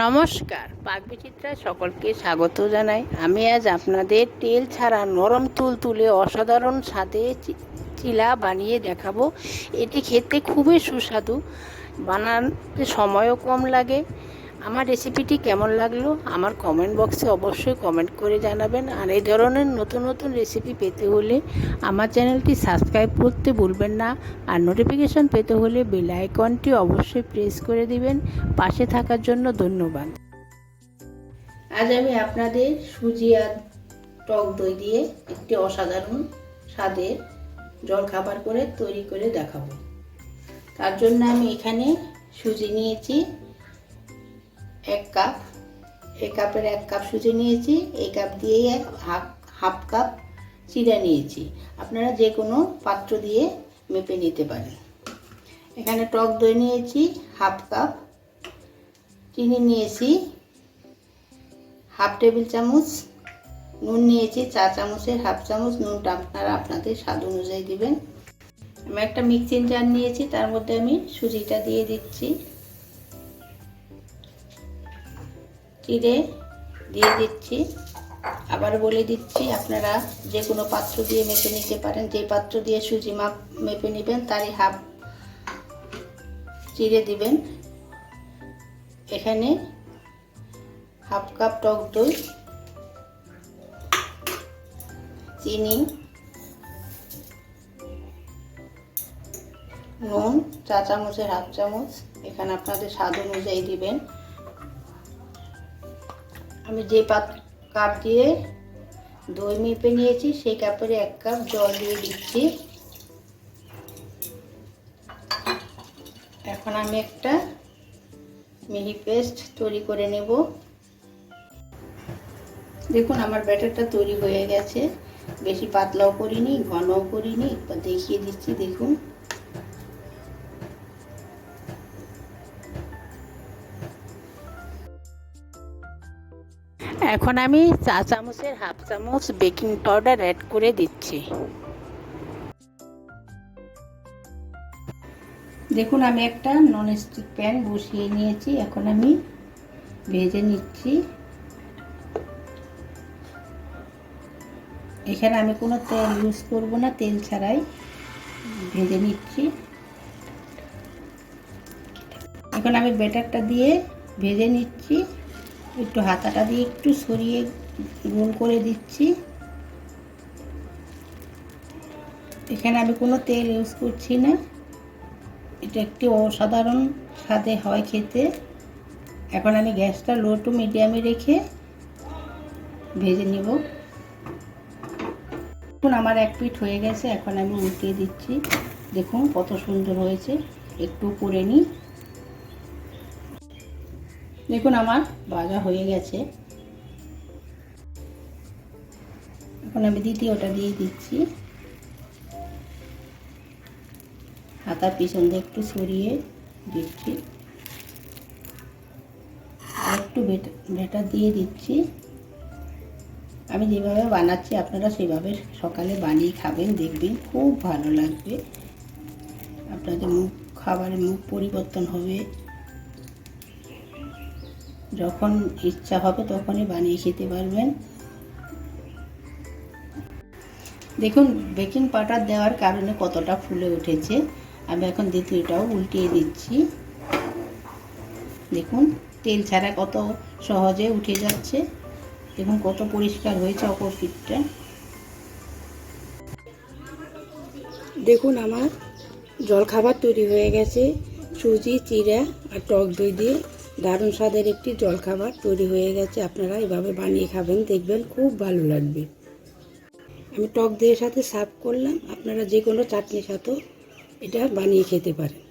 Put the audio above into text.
নমস্কার। পাকবিচিত্রায় সকলকে স্বাগত জানাই। আমি আজ আপনাদের তেল ছাড়া নরম তুল তুলে অসাধারণ স্বাদে চিলা বানিয়ে দেখাবো। এটি খেতে খুবই সুস্বাদু। বানাতে সময়ও কম লাগে। আমার রেসিপিটি কেমন লাগল? আমার কমেন্ট বক্সে অবশ্যই কমেন্ট করে জানাবেন। আর এই ধরনের নতুন নতুন রেসিপি পেতে হলে আমার চ্যানেলটি সাবস্ক্রাইব করতে ভুলবেন না। আর নোটিফিকেশন পেতে হলে বেল আইকনটি অবশ্যই প্রেস করে দিবেন। পাশে থাকার জন্য ধন্যবাদ। আজ আমি আপনাদের সুজি আর টক দই দিয়ে একটি অসাধারণ স্বাদের জলখাবার করে তৈরি করে দেখাবো। তার জন্য আমি এখানে সুজি নিয়েছি। এক কাপ এই কাপের এক কাপ সুজি নিয়েছি এই কাপ দিয়েই এক হাফ হাফ কাপ চিড়া নিয়েছি। আপনারা যে কোনো পাত্র দিয়ে মেপে নিতে পারেন। এখানে টক দই নিয়েছি, হাফ কাপ। চিনি নিয়েছি, হাফ টেবিল চামচ। নুন নিয়েছি, চা চামচের হাফ চামচ। নুনটা আপনারা আপনাদের স্বাদ অনুযায়ী দিবেন। আমি একটা মিক্সিং জার নিয়েছি, তার মধ্যে আমি সুজিটা দিয়ে দিচ্ছি। চিড়ে দিয়ে দিচ্ছি। আবার বলে দিচ্ছি, আপনারা যে কোনো পাত্র দিয়ে মেপে নিতে পারেন। যে পাত্র দিয়ে সুজি মাপ, মেপে নেবেন, তারই হাফ চিড়ে দিবেন। এখানে হাফ কাপ টক দই, চিনি, নুন, চা চামচের হাফ চামচ। এখানে আপনাদের স্বাদ অনুযায়ী দিবেন। আমি যে পাত কাপ দিয়ে দই মেপে নিয়েছি, সেই কাপের এক কাপ জল দিয়ে দিচ্ছি। এখন আমি একটা মিহি পেস্ট তৈরি করে নেব। দেখুন, আমার ব্যাটারটা তৈরি হয়ে গেছে। বেশি পাতলাও করিনি, ঘনও করিনি দেখিয়ে দিচ্ছি, দেখুন। এখন আমি চা চামচের হাফ চামচ বেকিং পাউডার অ্যাড করে দিচ্ছি। দেখুন, আমি একটা নন স্টিক প্যান বসিয়ে নিয়েছি। এখন আমি ভেজে নিচ্ছি। এখানে আমি কোনো তেল ইউজ করব না, তেল ছাড়াই ভেজে নিচ্ছি। এখন আমি ব্যাটারটা দিয়ে ভেজে নিচ্ছি। একটু হাতাটা দিয়ে একটু সরিয়ে গোল করে দিচ্ছি। এখানে আমি কোনো তেল ইউজ করছি না। এটা একটি অসাধারণ স্বাদে হয় খেতে। এখন আমি গ্যাসটা লো টু মিডিয়ামে রেখে ভেজে নিব। এখন আমার এক পিঠ হয়ে গেছে। এখন আমি উল্টিয়ে দিচ্ছি। দেখুন, কত সুন্দর হয়েছে। একটু করে নিই। দেখুন আমার ভাজা হয়ে গেছে। এখন আমি দ্বিতীয়টা দিয়ে দিচ্ছি। হাতার পিছন দিয়ে একটু সরিয়ে দিচ্ছি। একটু বেটার দিয়ে দিচ্ছি। আমি যেভাবে বানাচ্ছি আপনারা সেভাবে সকালে বানিয়ে খাবেন, দেখবেন খুব ভালো লাগবে। আপনাদের মুখ, খাবারের মুখ পরিবর্তন হবে। যখন ইচ্ছা হবে তখনই বানিয়ে খেতে পারবেন। দেখুন বেকিং পাউডার দেওয়ার কারণে কতটা ফুলে উঠেছে। আমি এখন দ্বিতীয়টাও উল্টিয়ে দিচ্ছি। দেখুন, তেল ছাড়া কত সহজে উঠে যাচ্ছে। দেখুন, কত পরিষ্কার হয়েছে অপর পিঠটা। দেখুন, আমার জলখাবার তৈরি হয়ে গেছে। সুজি, চিড়া আর টক দই দিয়ে দারুণ স্বাদের একটি জলখাবার তৈরি হয়ে গেছে। আপনারা এভাবে বানিয়ে খাবেন, দেখবেন খুব ভালো লাগবে। আমি টক দইয়ের সাথে সার্ভ করলাম। আপনারা যে কোনো চাটনির সাথেও এটা বানিয়ে খেতে পারেন।